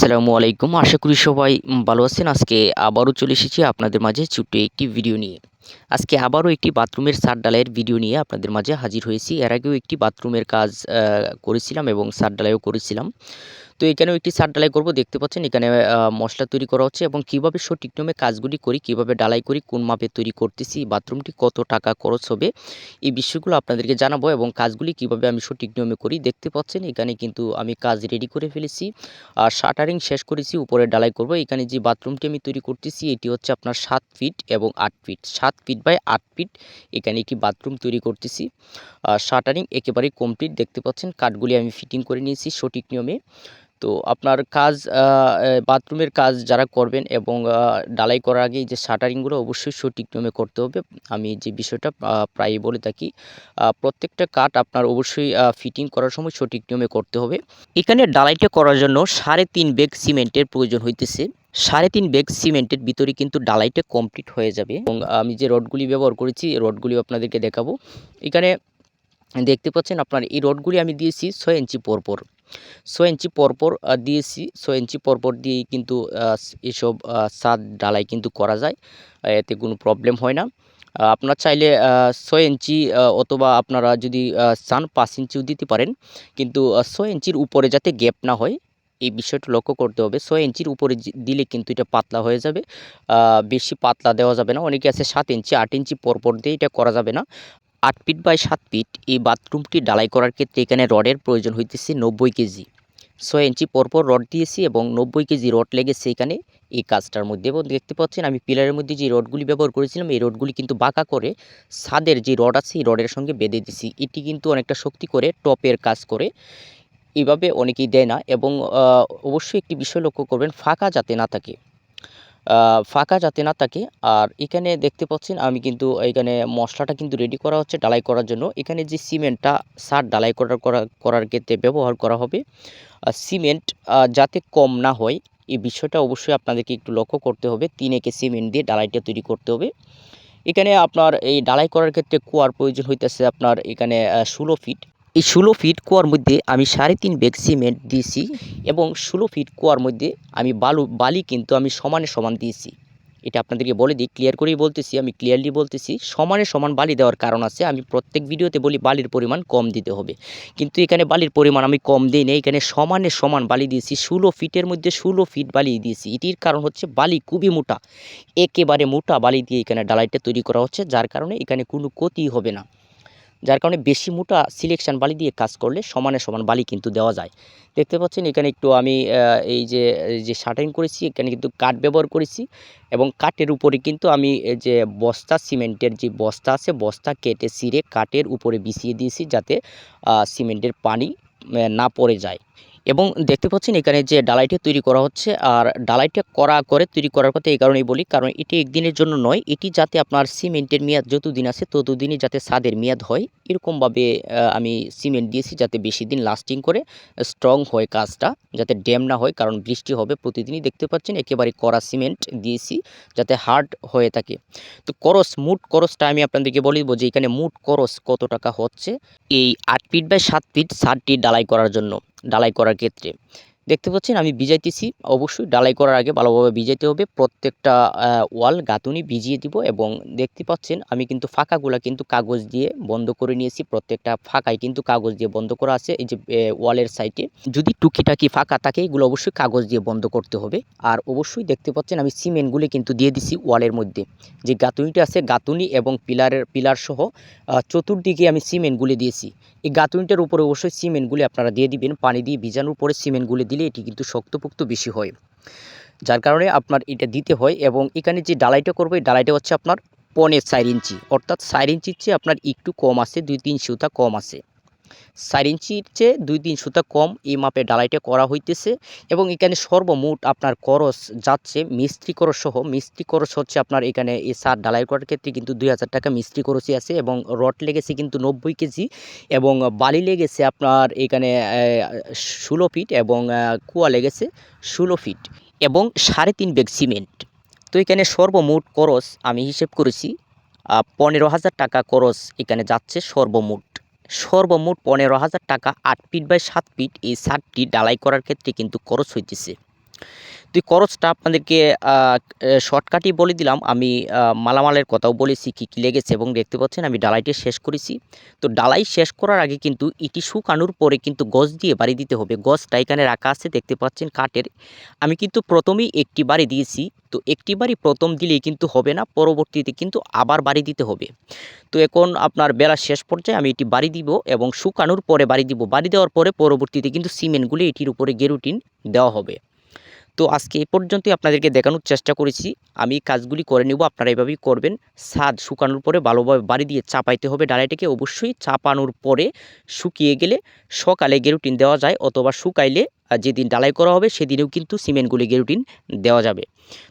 আসসালামু আলাইকুম। আশা করি সবাই ভালো আছেন। আজকে আবারও চলে এসেছি আপনাদের মাঝে ছোট্ট একটি ভিডিও নিয়ে। আজকে আবারও একটি বাথরুমের সার ডালাইয়ের ভিডিও নিয়ে আপনাদের মাঝে হাজির হয়েছি। এর আগেও একটি বাথরুমের কাজ করেছিলাম এবং সার ডালাইও করেছিলাম। তো এখানেও একটি সার ডালাই করব। দেখতে পাচ্ছেন এখানে মশলা তৈরি করা হচ্ছে এবং কীভাবে সঠিক নিয়মে কাজগুলি করি, কীভাবে ডালাই করি, কোন মাপে তৈরি করতেছি, বাথরুমটি কত টাকা খরচ হবে, এই বিষয়গুলো আপনাদেরকে জানাব এবং কাজগুলি কীভাবে আমি সঠিক নিয়মে করি। দেখতে পাচ্ছেন এখানে কিন্তু আমি কাজ রেডি করে ফেলেছি। আর শাটারিং শেষ করেছি, উপরে ডালাই করব। এখানে যে বাথরুমটি আমি তৈরি করতেছি, এটি হচ্ছে আপনার সাত ফিট এবং আট ফিট সাত ফিট বাই আট ফিট এখানে একটি বাথরুম তৈরি করতেছি। শাটারিং একেবারেই কমপ্লিট দেখতে পাচ্ছেন কাঠগুলি আমি ফিটিং করে নিয়েছি সঠিক নিয়মে। তো আপনার কাজ বাথরুমের কাজ যারা করবেন এবং ডালাই করার আগে যে শাটারিংগুলো অবশ্যই সঠিক নিয়মে করতে হবে। আমি যে বিষয়টা আহ, প্রায়ই বলে থাকি প্রত্যেকটা কাঠ আপনার অবশ্যই ফিটিং করার সময় সঠিক নিয়মে করতে হবে। এখানে ডালাইটা করার জন্য সাড়ে তিন ব্যাগ সিমেন্টের প্রয়োজন হইতেছে। সাড়ে তিন ব্যাগ সিমেন্টের ভিতরে কিন্তু ডালাইটা কমপ্লিট হয়ে যাবে এবং আমি যে রডগুলি ব্যবহার করেছি রডগুলি আপনাদেরকে দেখাবো। এখানে দেখতে পাচ্ছেন আপনার এই রডগুলি আমি দিয়েছি ছয় ইঞ্চি পরপর। ছয় ইঞ্চি পরপর দিয়েছি। ছয় ইঞ্চি পরপর দিয়েই কিন্তু এসব ছাদ ডালাই কিন্তু করা যায়। এতে কোনো প্রবলেম হয় না। আপনার চাইলে ছয় ইঞ্চি অথবা আপনারা যদি চান পাঁচ ইঞ্চিও দিতে পারেন। কিন্তু ছয় ইঞ্চির উপরে যাতে গ্যাপ না হয়, এই বিষয়টা লক্ষ্য করতে হবে। ছয় ইঞ্চির উপরে দিলে কিন্তু এটা পাতলা হয়ে যাবে। বেশি পাতলা দেওয়া যাবে না। অনেকে আছে সাত ইঞ্চি, আট ইঞ্চি পরপর দিয়ে এটা করা যাবে না। আট ফিট বাই সাত ফিট, এই বাথরুমটি ডালাই করার ক্ষেত্রে এখানে রডের প্রয়োজন হইতেছে নব্বই কেজি। ছয় ইঞ্চি পরপর রড দিয়েছি এবং নব্বই কেজি রড লেগেছে এখানে। এই কাজটার মধ্যে এবং দেখতে পাচ্ছেন, আমি পিলারের মধ্যে যে রডগুলি ব্যবহার করেছিলাম, এই রডগুলি কিন্তু বাঁকা করে ছাদের যে রড আছে, এই রডের সঙ্গে বেঁধে দিছি এটি কিন্তু অনেকটা শক্তি করে টপের কাজ করে। এভাবে অনেকেই দেয় না এবং অবশ্যই একটি বিষয় লক্ষ্য করবেন, ফাঁকা যাতে না থাকে। ফাঁকা যাতে না থাকে। আর এখানে দেখতে পাচ্ছেন, আমি কিন্তু এখানে মশলাটা কিন্তু রেডি করা হচ্ছে ডালাই করার জন্য। এখানে যে সিমেন্টটা, সার ডালাই করার করার ক্ষেত্রে ব্যবহার করা হবে। আর সিমেন্ট যাতে কম না হয়, এই বিষয়টা অবশ্যই আপনাদেরকে একটু লক্ষ্য করতে হবে। তিন একে সিমেন্ট দিয়ে ডালাইটা তৈরি করতে হবে। এখানে আপনার এই ডালাই করার ক্ষেত্রে কুয়ার প্রয়োজন হইতেছে আপনার এখানে ষোলো ফিট এই ষোলো ফিট কুয়ার মধ্যে আমি সাড়ে তিন ব্যাগ সিমেন্ট দিয়েছি এবং ষোলো ফিট কুয়ার মধ্যে আমি বালু, বালি কিন্তু আমি সমানে সমান দিয়েছি। এটা আপনাদেরকে বলে দিই ক্লিয়ার করেই বলতেছি, আমি ক্লিয়ারলি বলতেছি, সমানে সমান বালি দেওয়ার কারণ আছে, আমি প্রত্যেক ভিডিওতে বলি বালির পরিমাণ কম দিতে হবে। কিন্তু এখানে বালির পরিমাণ আমি কম দিই না এখানে সমানে সমান বালি দিয়েছি, ষোলো ফিটের মধ্যে ষোলো ফিট বালি দিয়েছি। এটির কারণ হচ্ছে বালি খুবই মোটা, একেবারে মোটা বালি দিয়ে এখানে ডালাইটা তৈরি করা হচ্ছে, যার কারণে এখানে কোনো ক্ষতি হবে না। যার কারণে বেশি মোটা সিলেকশন বালি দিয়ে কাজ করলে সমানে সমান বালি কিন্তু দেওয়া যায়। দেখতে পাচ্ছেন এখানে একটু আমি এই যে যে শাটারিং করেছি, এখানে কিন্তু কাঠ ব্যবহার করেছি এবং কাঠের উপরে কিন্তু আমি যে বস্তা, সিমেন্টের যে বস্তা আছে, বস্তা কেটে ছিঁড়ে কাঠের উপরে বিছিয়ে দিয়েছি যাতে সিমেন্টের পানি না পড়ে যায়। এবং দেখতে পাচ্ছেন এখানে যে ডালাইটা তৈরি করা হচ্ছে, আর ডালাইটা করা করে তৈরি করার কথা এই কারণেই বলি, কারণ এটি একদিনের জন্য নয়, এটি যাতে আপনার সিমেন্টের মেয়াদ যতদিন আছে ততদিনই যাতে ছাদের মেয়াদ হয়। এরকমভাবে আমি সিমেন্ট দিয়েছি যাতে বেশি দিন লাস্টিং করে স্ট্রং হয় কাজটা, যাতে ড্যাম না হয়, কারণ বৃষ্টি হবে প্রতিদিনই দেখতে পাচ্ছেন, একেবারে কড়া সিমেন্ট দিয়েছি যাতে হার্ড হয়ে থাকে। তো করস, মুট করসটা আমি আপনাদেরকে বলিব যে এখানে মুট করস কত টাকা হচ্ছে? এই আট ফিট বাই সাত ফিট সারটি ডালাই করার জন্য। ডালাই করার ক্ষেত্রে। দেখতে পাচ্ছেন, আমি ভিজাইতেছি। অবশ্যই ডালাই করার আগে ভালোভাবে ভিজাইতে হবে। প্রত্যেকটা ওয়াল গাঁথুনি ভিজিয়ে দিব এবং দেখতে পাচ্ছেন, আমি কিন্তু ফাঁকাগুলা কিন্তু কাগজ দিয়ে বন্ধ করে নিয়েছি। প্রত্যেকটা ফাঁকায় কিন্তু কাগজ দিয়ে বন্ধ করা আছে, এই যে ওয়ালের সাইডে। যদি টুকিটাকি ফাঁকা থাকে, এগুলো অবশ্যই কাগজ দিয়ে বন্ধ করতে হবে। আর অবশ্যই দেখতে পাচ্ছেন, আমি সিমেন্টগুলি কিন্তু দিয়ে দিছি ওয়ালের মধ্যে। যে গাঁথুনিটা আছে, গাঁথুনি এবং পিলারের, পিলার সহ চতুর্দিকে আমি সিমেন্টগুলি দিয়েছি। এই গাঁথুনিটার উপরে অবশ্যই সিমেন্টগুলি আপনারা দিয়ে দিবেন। পানি দিয়ে ভিজানোর পরে সিমেন্টগুলি দিলে এটি কিন্তু শক্তপোক্ত বেশি হয়। যার কারণে আপনার এটা দিতে হয় এবং এখানে যে ডালাইটা করব, এই ডালাইটা হচ্ছে আপনার পনেরো চার ইঞ্চি। অর্থাৎ চার ইঞ্চির চেয়ে আপনার একটু কম আছে, দুই তিন সুতা কম আছে। চার ইঞ্চির চেয়ে দুই, তিন সুতা কম এই মাপে ডালাইটা করা হইতেছে এবং এখানে সর্বমোট আপনার খরচ যাচ্ছে মিস্ত্রি খরচ সহ, মিস্ত্রি খরচ হচ্ছে আপনার এখানে এই সার ডালাই করার ক্ষেত্রে কিন্তু দুই হাজার টাকা মিস্ত্রি খরচই আছে এবং রড লেগেছে কিন্তু নব্বই কেজি এবং বালি লেগেছে আপনার এখানে ষোলো ফিট এবং কুয়া লেগেছে ষোলো ফিট এবং সাড়ে তিন ব্যাগ সিমেন্ট। তো এখানে সর্বমোট খরচ আমি হিসেব করেছি পনেরো হাজার টাকা খরচ এখানে যাচ্ছে সর্বমোট। সর্বমোট পনেরো হাজার টাকা আট ফিট বাই সাত ফিট এই সারটি ডালাই করার ক্ষেত্রে কিন্তু খরচ হইতেছে। তো খরচটা আপনাদেরকে শর্টকাটই বলে দিলাম। আমি মালামালের কথাও বলেছি, কী কী লেগেছে এবং দেখতে পাচ্ছেন আমি ডালাইটি শেষ করেছি। তো ডালাই শেষ করার আগে কিন্তু ইটি শুকানোর পরে কিন্তু গজ দিয়ে বাড়ি দিতে হবে। গজটা এখানে রাখা আছে, দেখতে পাচ্ছেন কাঠের। আমি কিন্তু প্রথমেই একটি বাড়ি দিয়েছি। তো একটি বাড়ি প্রথম দিলেই কিন্তু হবে না, পরবর্তীতে কিন্তু আবার বাড়ি দিতে হবে। তো এখন আপনার বেলা শেষ পর্যায়ে আমি এটি বাড়ি দিব এবং শুকানোর পরে বাড়ি দিব। বাড়ি দেওয়ার পরে পরবর্তীতে কিন্তু সিমেন্টগুলি এটির উপরে গেরুটিন দেওয়া হবে। তো আজকে এ পর্যন্তই আপনাদেরকে দেখানোর চেষ্টা করেছি। আমি কাজগুলি করে নেব, আপনারা এভাবেই করবেন। স্বাদ শুকানোর পরে ভালোভাবে বাড়ি দিয়ে চাপাইতে হবে। ডালাইটাকে অবশ্যই চাপানোর পরে শুকিয়ে গেলে সকালে গেরুটিন দেওয়া যায়, অথবা শুকাইলে যেদিন ডালাই করা হবে সেদিনেও কিন্তু সিমেন্টগুলি গেরুটিন দেওয়া যাবে।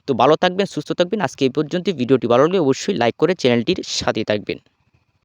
তো ভালো থাকবেন, সুস্থ থাকবেন। আজকে এই পর্যন্ত ভিডিওটি ভালো লাগলে অবশ্যই লাইক করে চ্যানেলটির সাথে থাকবেন।